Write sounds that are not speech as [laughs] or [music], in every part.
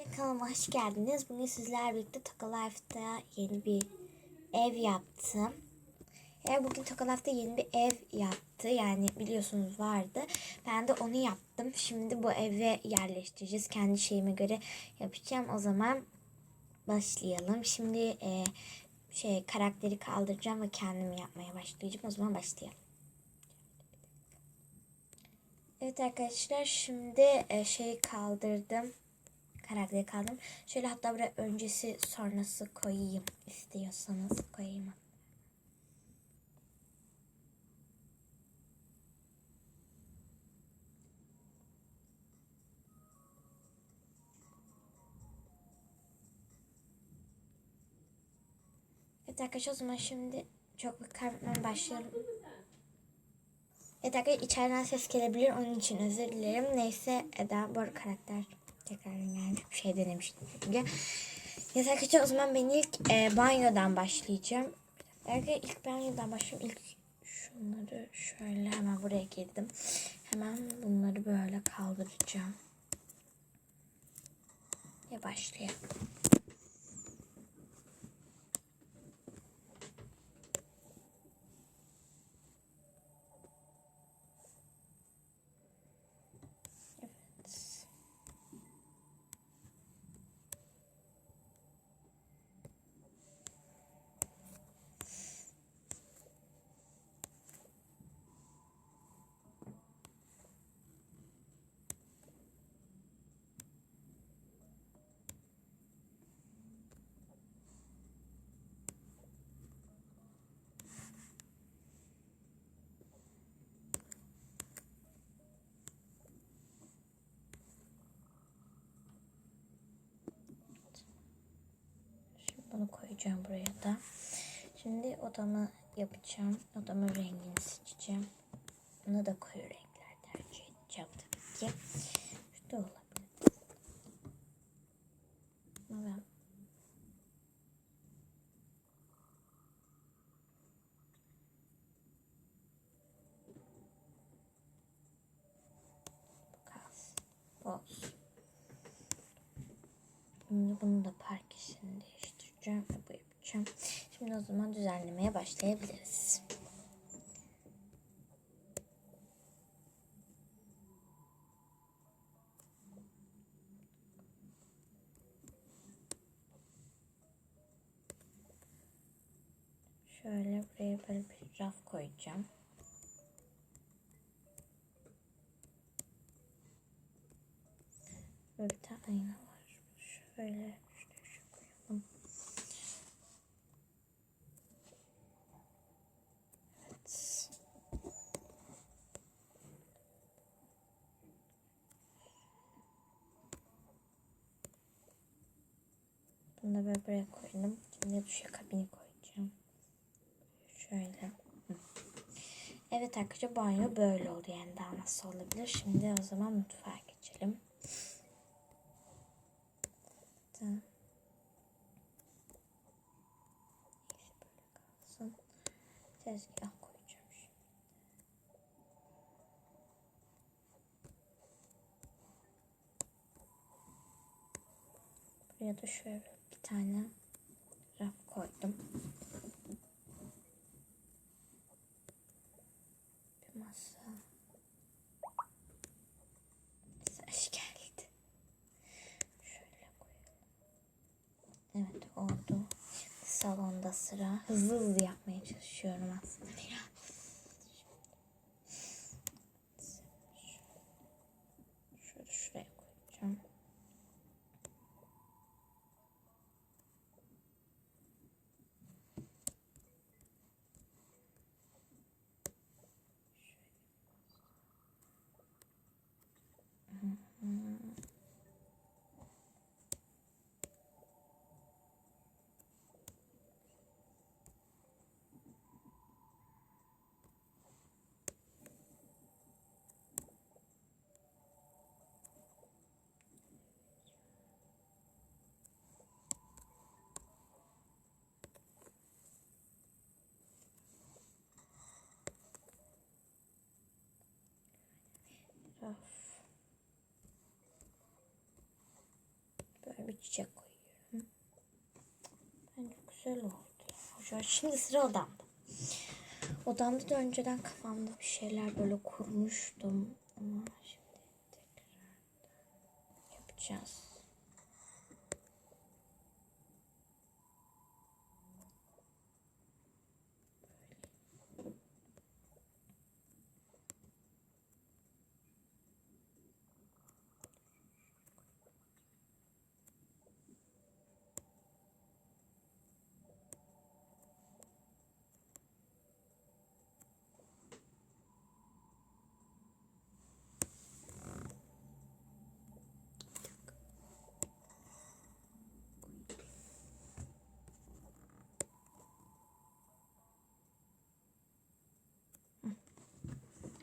Kanalıma hoş geldiniz. Bugün sizlerle birlikte Toka Life'da yeni bir ev yaptım. Eğer bugün Toka Life'da yeni bir ev yaptı. Yani biliyorsunuz vardı. Ben de onu yaptım. Şimdi bu eve yerleştireceğiz. Kendi şeyime göre yapacağım. O zaman başlayalım. Şimdi e, şey karakteri kaldıracağım ve kendim yapmaya başlayacağım. O zaman başlayalım. Evet arkadaşlar şimdi e, şeyi kaldırdım. Karakteri kaldım. Şöyle hatta buraya öncesi sonrası koyayım istiyorsanız koyayım. Evet arkadaşlar o zaman şimdi çok vakit kaybetmeden başlayalım. Evet arkadaşlar içeriden ses gelebilir onun için özür dilerim. Neyse Eda arada karakter tekrar gelmiş bir şey denemiştim. Bile. Evet arkadaşlar o zaman ben ilk e, banyodan başlayacağım. Arkadaşlar ilk banyodan başlayayım. İlk şunları şöyle hemen buraya girdim. Hemen bunları böyle kaldıracağım. Ve başlayalım. Evet. Bunu koyacağım buraya da. Şimdi odamı yapacağım. Odamın rengini seçeceğim. Buna da koyu renkler tercih edeceğim tabii ki. Şu da olabilir. Ama ben. Şimdi bunu da parkesini değiştireceğim ve bu yapacağım. Şimdi o zaman düzenlemeye başlayabiliriz. Şöyle buraya böyle bir raf koyacağım. Böyle bir tane ayna var. Şöyle şuraya şu koyalım. Evet. Bunu da böyle buraya koydum. Şimdi şu kabini koyacağım. Şöyle. Evet arkadaşlar banyo böyle oldu yani daha nasıl olabilir. Şimdi o zaman mutfağa geçelim. Tamam. Kalsın. Tezgah koyacağım şimdi. Buraya da şöyle bir tane raf koydum. Bir masa. Mesaj geldi. Şöyle koyalım. Evet oldu. Salonda sıra. Hızlı hızlı yapmaya çalışıyorum aslında biraz. Çiçek koyuyorum. Bence güzel oldu. Şöyle, şimdi sıra odamda. Odamda da önceden kafamda bir şeyler böyle kurmuştum. Ama şimdi tekrar yapacağız.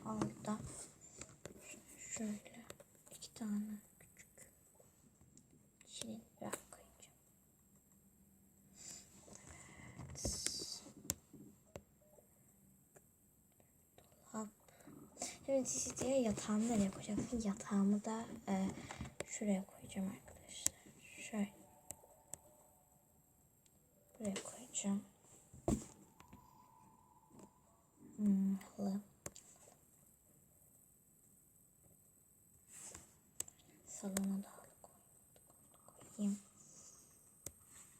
Altta şöyle iki tane küçük şirin rak koyacağım. Evet. Dolap. Diye yatağımı nereye koyacaksın? Yatağımı da e, şuraya koyacağım arkadaşlar. Şöyle. Buraya koyacağım. Hmm, halı. Salona da halı koyayım.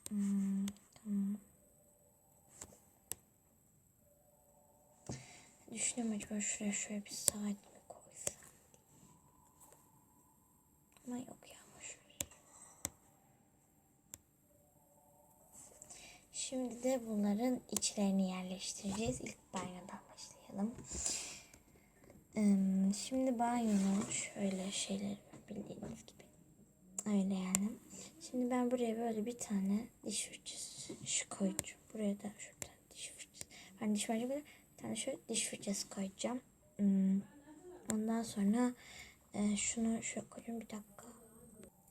Hmm, tamam. Düşünüyorum acaba şuraya şöyle bir saat mi koysam. Ama yok ya ver. Şimdi de bunların içlerini yerleştireceğiz. İlk banyodan başlayalım. Şimdi banyonun şöyle şeyleri bildiğiniz gibi. Öyle yani. Şimdi ben buraya böyle bir tane diş fırçası koyacağım. Buraya da şuradan diş fırçası. Ben diş fırçası bir tane şöyle diş fırçası koyacağım. Hmm, Ondan sonra e, şunu şöyle koyacağım bir dakika.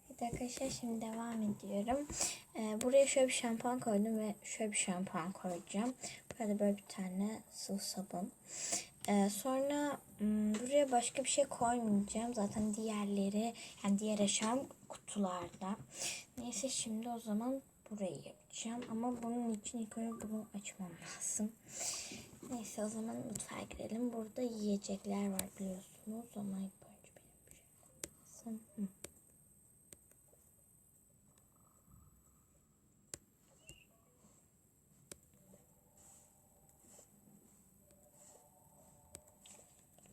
Evet arkadaşlar şimdi devam ediyorum. Ee, buraya şöyle bir şampuan koydum ve şöyle bir şampuan koyacağım. Burada böyle bir tane sıvı sabun. Ee, sonra hmm, buraya başka bir şey koymayacağım. Zaten diğerleri yani diğer eşyam kutularda. Neyse şimdi o zaman burayı yapacağım. Ama bunun için ilk önce bunu açmam lazım. Neyse o zaman mutfağa girelim. Burada yiyecekler var biliyorsunuz. Ama ilk önce benim bir şey.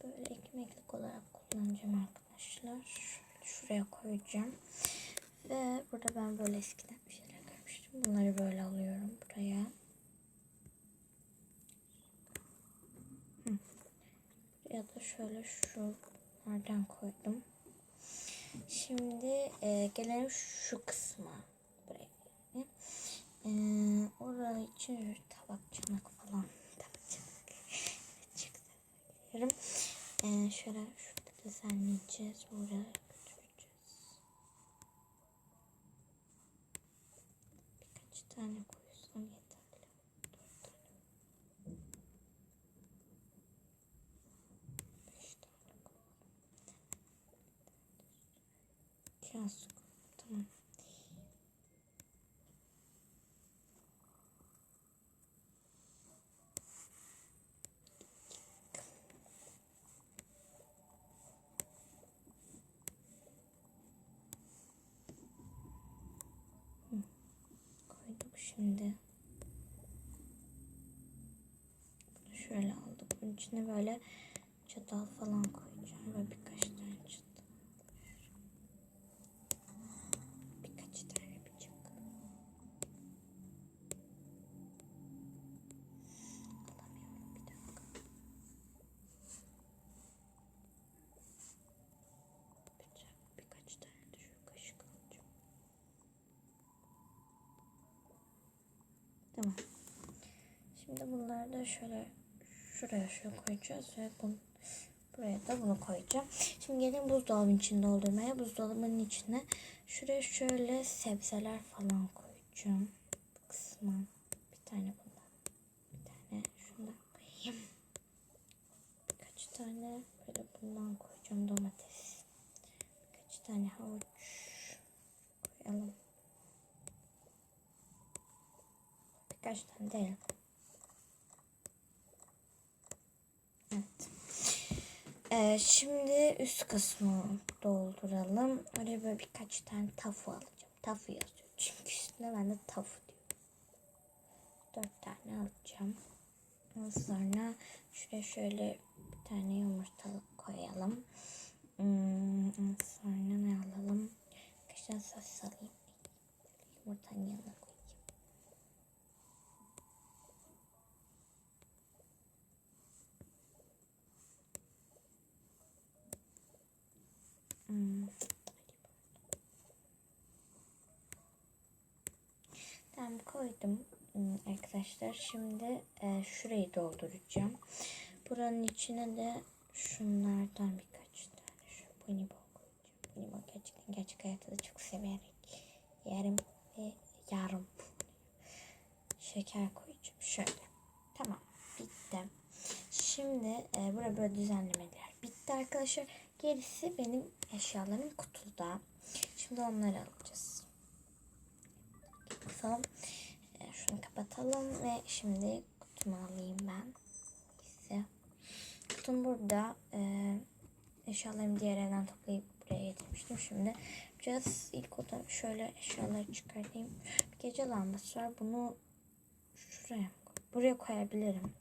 Böyle ekmeklik olarak kullanacağım arkadaşlar. Şuraya koyacağım. Ve burada ben böyle eskiden bir şeyler görmüştüm. Bunları böyle alıyorum buraya. Hı. Ya da şöyle şunlardan koydum. Şimdi e, gelelim şu kısma. Buraya. E, orada için tabak çanak falan. Tabak çanak. Seviyorum. E, şöyle şurada düzenleyeceğiz. Buraya götüreceğiz. Birkaç tane koysam yeterli. Dört tane. Beş tane koy. Koy. Tamam. Koyduk şimdi. Bunu şöyle aldık. Bunun içine böyle çatal falan koyacağım. Böyle birkaç Tamam. Şimdi bunları da şöyle şuraya şöyle koyacağız ve bunu, buraya da bunu koyacağım. Şimdi gelin buzdolabının içini doldurmaya. Buzdolabının içine şuraya şöyle sebzeler falan koyacağım. Kısma bir tane bundan. Bir tane şundan koyayım. Birkaç tane böyle bundan koyacağım domates. Birkaç tane havuç koyalım. Tane değil. Evet. Ee, şimdi üst kısmı dolduralım. Oraya böyle birkaç tane tafu alacağım. Tafu yazıyor. Çünkü üstüne ben de tafu diyorum. Dört tane alacağım. Sonra şuraya şöyle bir tane yumurta koyalım. Hmm, sonra ne alalım? Tane sos alayım? Yumurtanın yanına koyayım. Hmm. Tamam koydum Hmm, arkadaşlar. Şimdi e, şurayı dolduracağım. Buranın içine de şunlardan birkaç tane şu bonibon koyacağım. Bonibon gerçekten gerçek hayatta da çok severek yerim ve yarım şeker koyacağım. Şöyle. Tamam. Bitti. Şimdi e, burada böyle düzenlemeler bitti arkadaşlar. Gerisi benim eşyalarım kutuda. Şimdi onları alacağız. Bakalım. Şunu kapatalım ve şimdi kutumu alayım ben. Neyse. Kutum burada. E, eşyalarımı diğer evden toplayıp buraya getirmiştim. Şimdi biraz ilk oda şöyle eşyaları çıkartayım. Bir gece lambası var. Bunu şuraya buraya koyabilirim.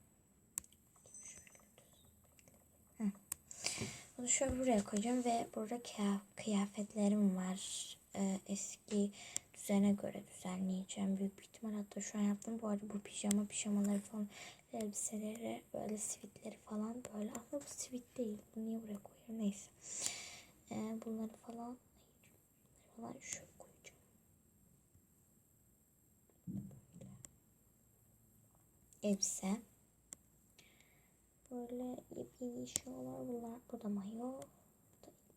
Bunu şöyle buraya koyacağım ve burada kıyaf- kıyafetlerim var. Ee, eski düzene göre düzenleyeceğim. Büyük bir ihtimal hatta şu an yaptım. Bu arada bu pijama pijamaları falan elbiseleri böyle sivitleri falan böyle. Aslında bu sivit değil. Bunu niye buraya koyuyorum? Neyse. Ee, bunları falan falan şöyle koyacağım. Elbise. Böyle yepyeni eşyalar bunlar. Burada mayo.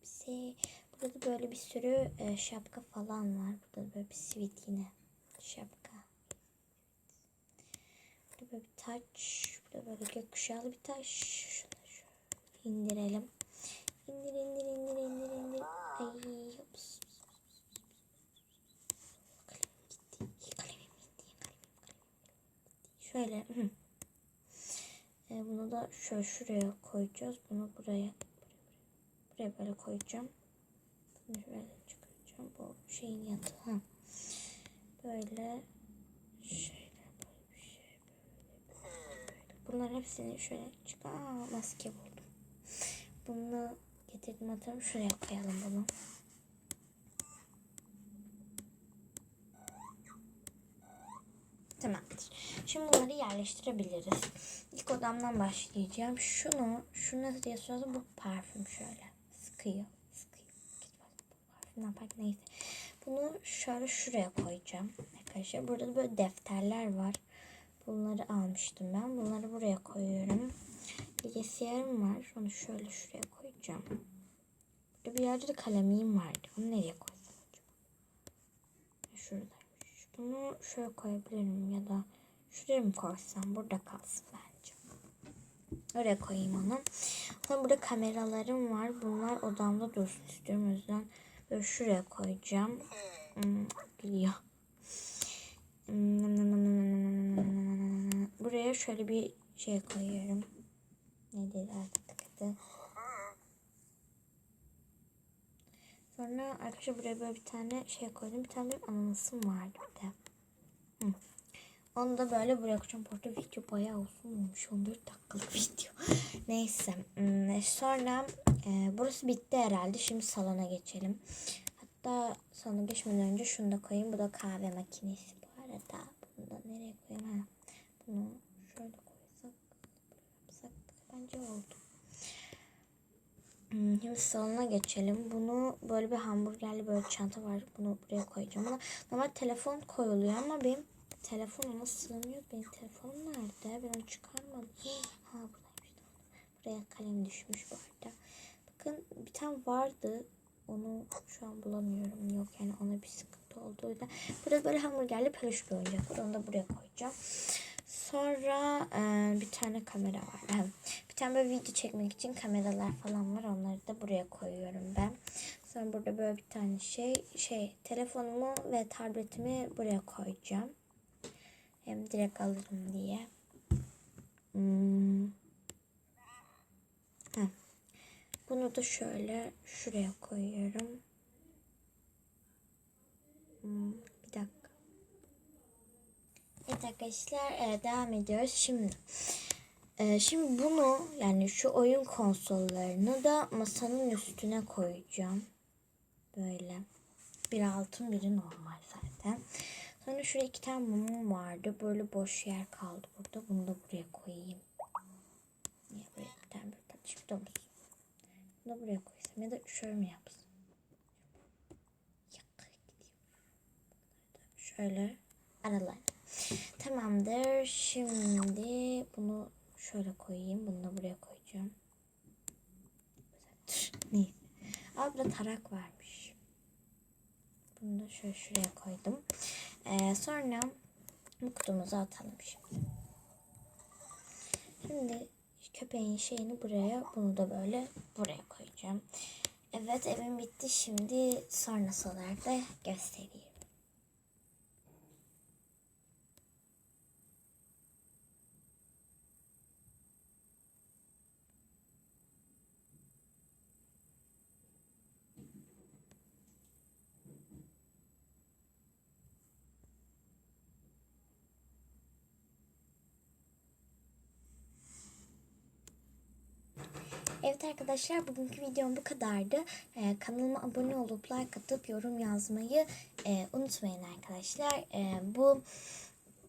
Elbise. Burada da böyle bir sürü e, şapka falan var. Burada da böyle bir sivit yine. Şapka. Burada böyle bir taç. Burada böyle gökkuşağlı bir taş. Şunu şöyle indirelim. İndir indir indir indir indir. Ay kalemim. Şöyle. E, bunu da şöyle şuraya koyacağız. Bunu buraya buraya böyle koyacağım. Bunu şöyle çıkaracağım. Bu şeyin yanı. Ha. Böyle şöyle böyle bir şey böyle böyle. Bunların hepsini şöyle çıkar. Aa, maske buldum. Bunu getirdim atalım. Şuraya koyalım bunu. Tamamdır. Şimdi bunları yerleştirebiliriz. İlk odamdan başlayacağım. Şunu, şu nasıl sorarsa bu parfüm şöyle. Sıkıyor. Sıkıyor. Parfümden parfüm neyse. Bunu şöyle şuraya koyacağım. Arkadaşlar burada da böyle defterler var. Bunları almıştım ben. Bunları buraya koyuyorum. Bilgisayarım var. Onu şöyle şuraya koyacağım. Burada bir yerde de kalemim vardı. Onu nereye koysam acaba? Şurada. Bunu şöyle koyabilirim ya da şuraya mı koysam? Burada kalsın bence. Oraya koyayım onu. Sonra burada kameralarım var. Bunlar odamda dursun istiyorum. O yüzden böyle şuraya koyacağım. Hmm, gülüyor. Buraya şöyle bir şey koyuyorum. Ne dedi artık adı? Sonra arkadaşlar buraya böyle bir tane şey koydum. Bir tane benim ananasım vardı bir de. Hı. Onu da böyle buraya koyacağım. Bu arada video bayağı uzun olmuş. 14 dakikalık [laughs] video. Neyse. Hmm, Sonra e, burası bitti herhalde. Şimdi salona geçelim. Hatta salona geçmeden önce şunu da koyayım. Bu da kahve makinesi bu arada. Bunu da nereye koyayım? Ha. Bunu şöyle koysak. Yapsak bence oldu. Hmm, Şimdi salona geçelim. Bunu böyle bir hamburgerli böyle çanta var. Bunu buraya koyacağım. Buna normal telefon koyuluyor ama benim telefonuma sığmıyor. Benim telefonum nerede? Ben onu çıkarmadım. Ha buradaymış. Buraya kalem düşmüş bu arada. Bakın bir tane vardı. Onu şu an bulamıyorum. Yok yani ona bir sıkıntı oldu. O yüzden burada böyle hamburgerli peluş bir oyuncak var. Onu da buraya koyacağım. Sonra e, bir tane kamera var. Bir tane böyle video çekmek için kameralar falan var. Onları da buraya koyuyorum ben. Sonra burada böyle bir tane şey şey telefonumu ve tabletimi buraya koyacağım. Hem direkt alırım diye. Hmm. Bunu da şöyle şuraya koyuyorum. Hmm, bir dakika. Evet arkadaşlar e, devam ediyoruz. Şimdi e, şimdi bunu yani şu oyun konsollarını da masanın üstüne koyacağım. Böyle. Bir altın biri normal zaten. Sonra şurada iki tane mumum vardı. Böyle boş yer kaldı burada. Bunu da buraya koyayım. Niye buraya bir tane bir tane çıktı mı? Bunu da buraya koysam ya da şöyle mi yapsam? Yak, gideyim. Şöyle aralar. Tamamdır. Şimdi bunu şöyle koyayım. Bunu da buraya koyacağım. Dur. Neyse. Abla tarak varmış. Bunu da şöyle şuraya koydum. Ee, sonra bu kutumuzu atalım şimdi. Şimdi köpeğin şeyini buraya, bunu da böyle buraya koyacağım. Evet evim bitti. Şimdi sonrası olarak da göstereyim. Evet arkadaşlar bugünkü videom bu kadardı. Ee, kanalıma abone olup like atıp yorum yazmayı e, unutmayın arkadaşlar. Ee, bu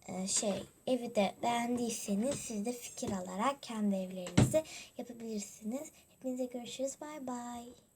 e, şey evi de beğendiyseniz siz de fikir alarak kendi evlerinizi yapabilirsiniz. Hepinize görüşürüz. Bay bay.